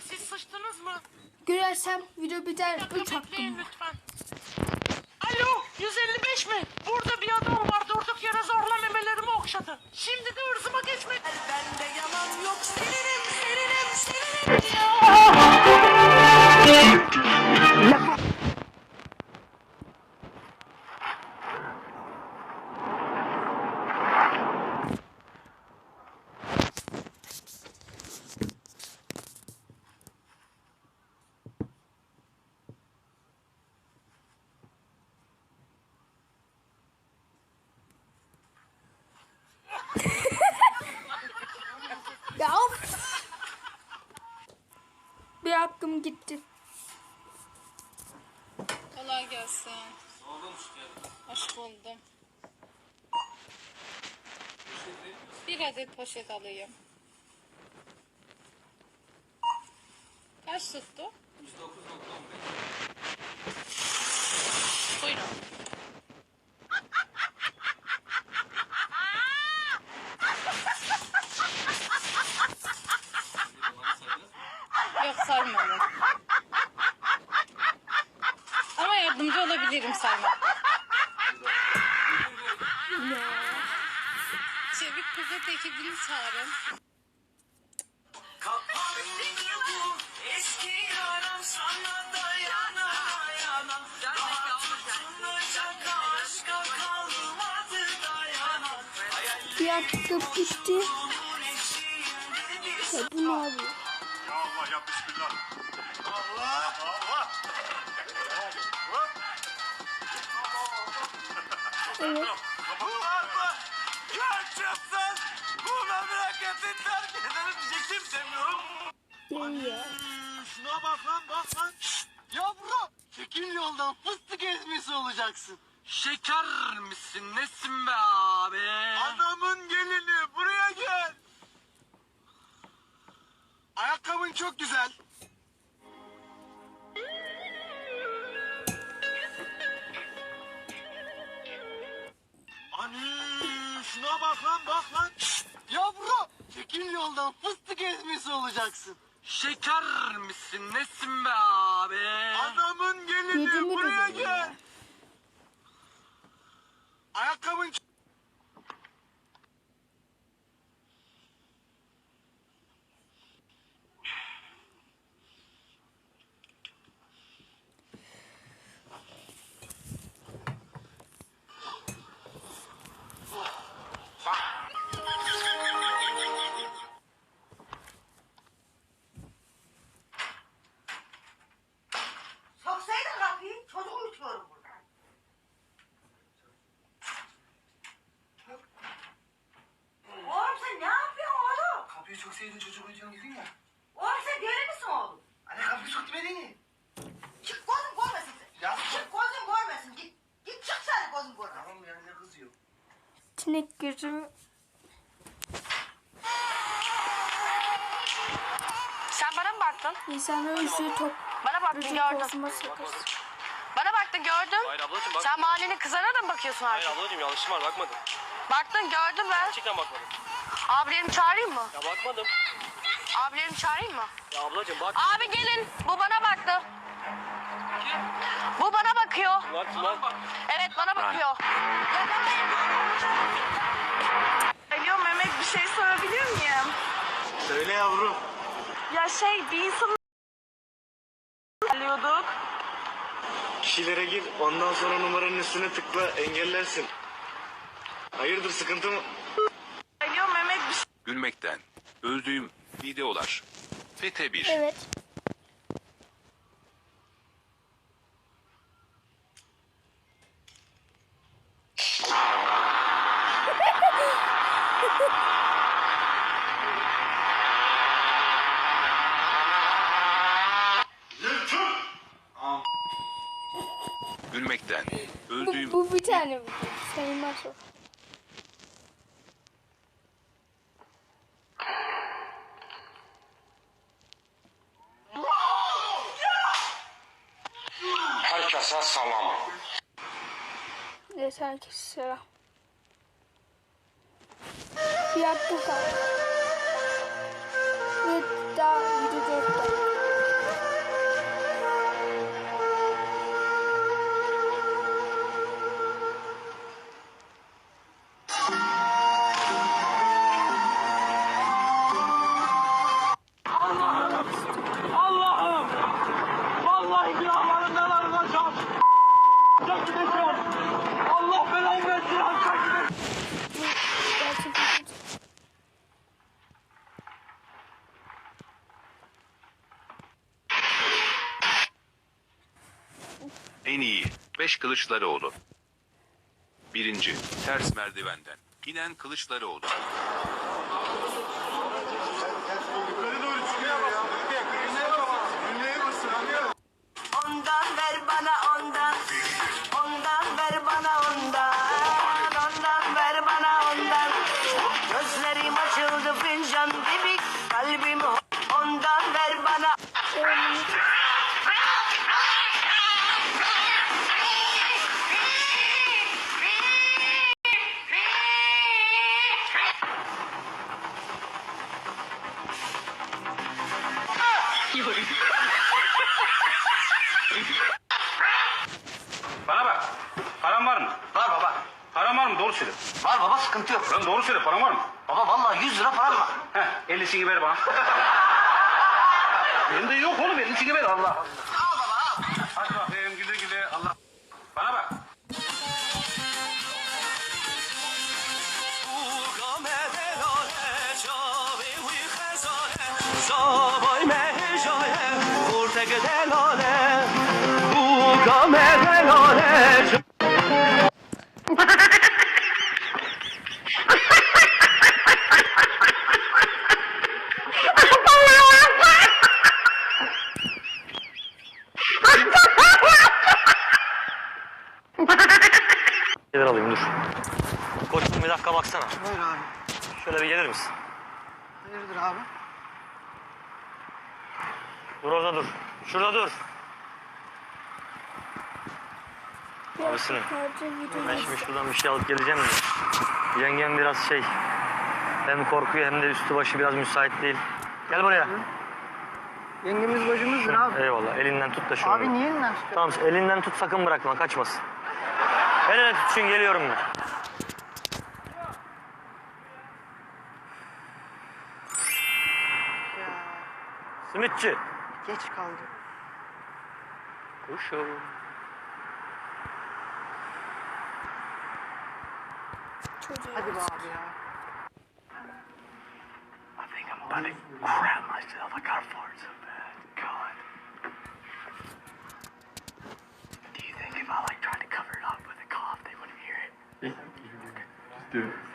Abi siz sıçtınız mı? Gülersem video biter. Bir dakika 3 bekleyin lütfen. Alo 155 mi? Burada bir adam var durduk yere zorla memelerimi okşadı. Şimdi de ırzıma geçmek. Bende yalan yok seninim Bir hakkım gitti. Kolay gelsin. Hoş buldum. Bir adet poşet alayım. Kaç tuttu? Buyurun. Daha tutunacak aşka kalmadı dayana Bir hakkım gitti. Ya bu ne abi? Ya Allah ya bismillah. Allah Allah. Evet. Var mı? Gerçekten bu memleketi terk ederim diyecektim demiyorum. Değil ya. Şuna bak lan bak lan. Yavrum çekil yoldan fıstık ezmesi olacaksın. Şeker misin nesin be abi? Adamın gelini buraya gel. Ayakkabın çok güzel. Şuna bak lan bak lan. Yavrum çekil yoldan fıstık ezmesi olacaksın. Şeker misin nesin be abi? Adamın gelini buraya dedi gel. Ayakkabın Sevdin çocuk uyutuyorsun dedin ya. Sen deli misin oğlum? Anne kapıyı çok demedin mi? Çık gözüm görmesin seni. Ya. Çık gözüm görmesin. Git, git çık sen gözüm görmesin. Tamam ya ne kızıyor? Sinek gözümü. Sen bana mı baktın? İnsanlar yüzüğü top. Bana baktın gördüm. Bana baktın gördüm. Hayır ablacığım bak. Sen mahallenin kızlarına da mı bakıyorsun Hayır artık? ablacığım yanlışım var bakmadım. Baktın gördüm ben. Gerçekten bakmadım. Abilerimi çağırayım mı? Ya bakmadım. Abilerimi çağırayım mı? Ya ablacığım bak. Abi gelin. Bu bana baktı. Bu bana bakıyor. Bak bak. Evet bana bakıyor. Alo Mehmet bir şey sorabilir miyim? Söyle yavrum. Ya şey bir insan alıyorduk. Kişilere gir ondan sonra numaranın üstüne tıkla engellersin. Hayırdır sıkıntı mı? Alo Mehmet bir şey Gülmekten öldüğüm videolar. Fete 1. Evet. Gülmekten Bu, öldüğüm bu bir tane video. Sayılmaz o. Herkese salam. Evet herkese selam. Bir hakkım kaldı. En iyi 5 Kılıçdaroğlu. Birinci, ters merdivenden. İnen Kılıçdaroğlu. Bana bak. Paran var mı? Var baba. Paran var mı? Doğru söyle. Var baba sıkıntı yok. Lan doğru söyle. Paran var mı? Baba vallahi 100 lira param var. Heh. 50'sini ver bana. Bende yok oğlum. 50'sini ver Allah. Al baba al. Hadi bakayım Gelir alayım dur. Koçum bir dakika baksana. Buyur abi. Şöyle bir gelir misin? Hayırdır abi? Dur orada dur. Şurada dur. Video Ben şimdi şuradan bir şey alıp geleceğim de. Yengem biraz şey. Hem korkuyor hem de üstü başı biraz müsait değil. Gel buraya. Yengemiz bacımızdır abi. Eyvallah. Elinden tut da şunu. Abi niye elinden tutuyorsun? Tamam elinden tut sakın bırakma kaçmasın. Eline tutsun geliyorum ben. Simitçi. Geç kaldı. Kuşum. çocuğu. Hadi be abi ya. I think I'm about to crap myself. I got fart so bad. God. Do you think if I like tried to cover it up with a cough, they wouldn't hear it? Just do it.